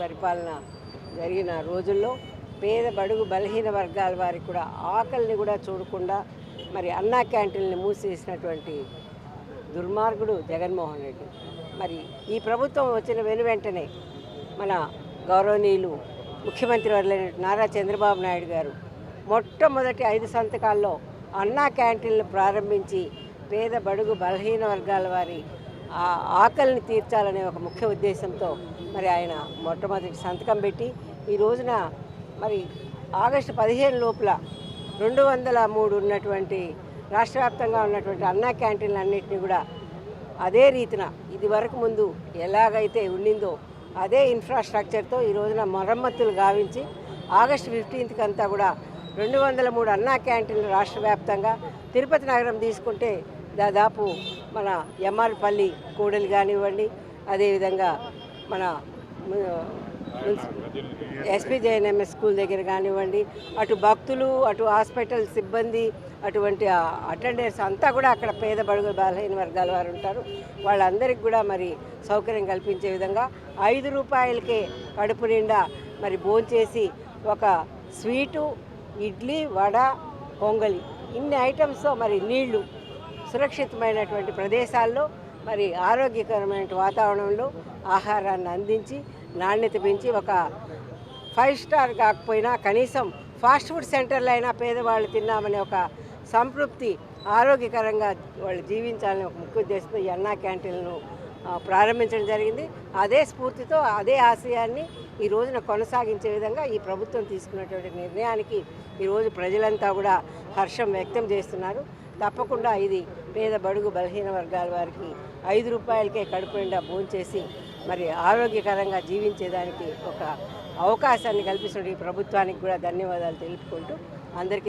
పరిపాలన జరిగిన రోజుల్లో పేద బడుగు బలహీన వర్గాల వారికి కూడా ఆకలిని కూడా చూడకుండా మరి అన్నా క్యాంటీన్ని మూసేసినటువంటి దుర్మార్గుడు జగన్మోహన్ రెడ్డి. మరి ఈ ప్రభుత్వం వచ్చిన వెను వెంటనే మన గౌరవనీయులు ముఖ్యమంత్రి వర్లైన నారా చంద్రబాబు నాయుడు గారు మొట్టమొదటి ఐదు సంతకాల్లో అన్నా క్యాంటీన్లు ప్రారంభించి పేద బడుగు బలహీన వర్గాల వారి ఆ ఆకలిని తీర్చాలనే ఒక ముఖ్య ఉద్దేశంతో మరి ఆయన మొట్టమొదటి సంతకం పెట్టి ఈ రోజున మరి ఆగస్టు పదిహేను లోపల రెండు వందల మూడు ఉన్నటువంటి రాష్ట్ర వ్యాప్తంగా ఉన్నటువంటి అన్నా క్యాంటీన్లు అన్నింటినీ కూడా అదే రీతిన ఇది వరకు ముందు ఎలాగైతే ఉండిందో అదే ఇన్ఫ్రాస్ట్రక్చర్తో ఈ రోజున మరమ్మతులు గావించి ఆగస్టు ఫిఫ్టీన్త్కి అంతా కూడా రెండు వందల మూడు అన్నా క్యాంటీన్లు రాష్ట్ర వ్యాప్తంగా తిరుపతి నగరం తీసుకుంటే దాదాపు మన ఎమ్మార్పల్లి కూడలి కానివ్వండి అదేవిధంగా మన ఎస్పీ జేఎన్ఎంఎస్ స్కూల్ దగ్గర కానివ్వండి అటు భక్తులు అటు హాస్పిటల్ సిబ్బంది అటువంటి అటెండర్స్ అంతా కూడా అక్కడ పేద బడుగు బలహీన వర్గాల వారు ఉంటారు. వాళ్ళందరికీ కూడా మరి సౌకర్యం కల్పించే విధంగా ఐదు రూపాయలకే కడుపు నిండా మరి భోంచేసి ఒక స్వీటు ఇడ్లీ వడ పొంగలి ఇన్ని ఐటమ్స్తో మరి నీళ్ళు సురక్షితమైనటువంటి ప్రదేశాల్లో మరి ఆరోగ్యకరమైన వాతావరణంలో ఆహారాన్ని అందించి నాణ్యత పెంచి ఒక ఫైవ్ స్టార్ కాకపోయినా కనీసం ఫాస్ట్ ఫుడ్ సెంటర్లు అయినా పేదవాళ్ళు తిన్నామనే ఒక సంతృప్తి ఆరోగ్యకరంగా వాళ్ళు జీవించాలని ఒక ముఖ్య ఉద్దేశంతో ఈ అన్నా క్యాంటీన్లను ప్రారంభించడం జరిగింది. అదే స్ఫూర్తితో అదే ఆశయాన్ని ఈ రోజున కొనసాగించే విధంగా ఈ ప్రభుత్వం తీసుకున్నటువంటి నిర్ణయానికి ఈరోజు ప్రజలంతా కూడా హర్షం వ్యక్తం చేస్తున్నారు. తప్పకుండా ఇది పేద బడుగు బలహీన వర్గాల వారికి ఐదు రూపాయలకే కడుపు నిండా భోంచేసి మరి ఆరోగ్యకరంగా జీవించేదానికి ఒక అవకాశాన్ని కల్పిస్తున్న ఈ ప్రభుత్వానికి కూడా ధన్యవాదాలు తెలుపుకుంటూ అందరికీ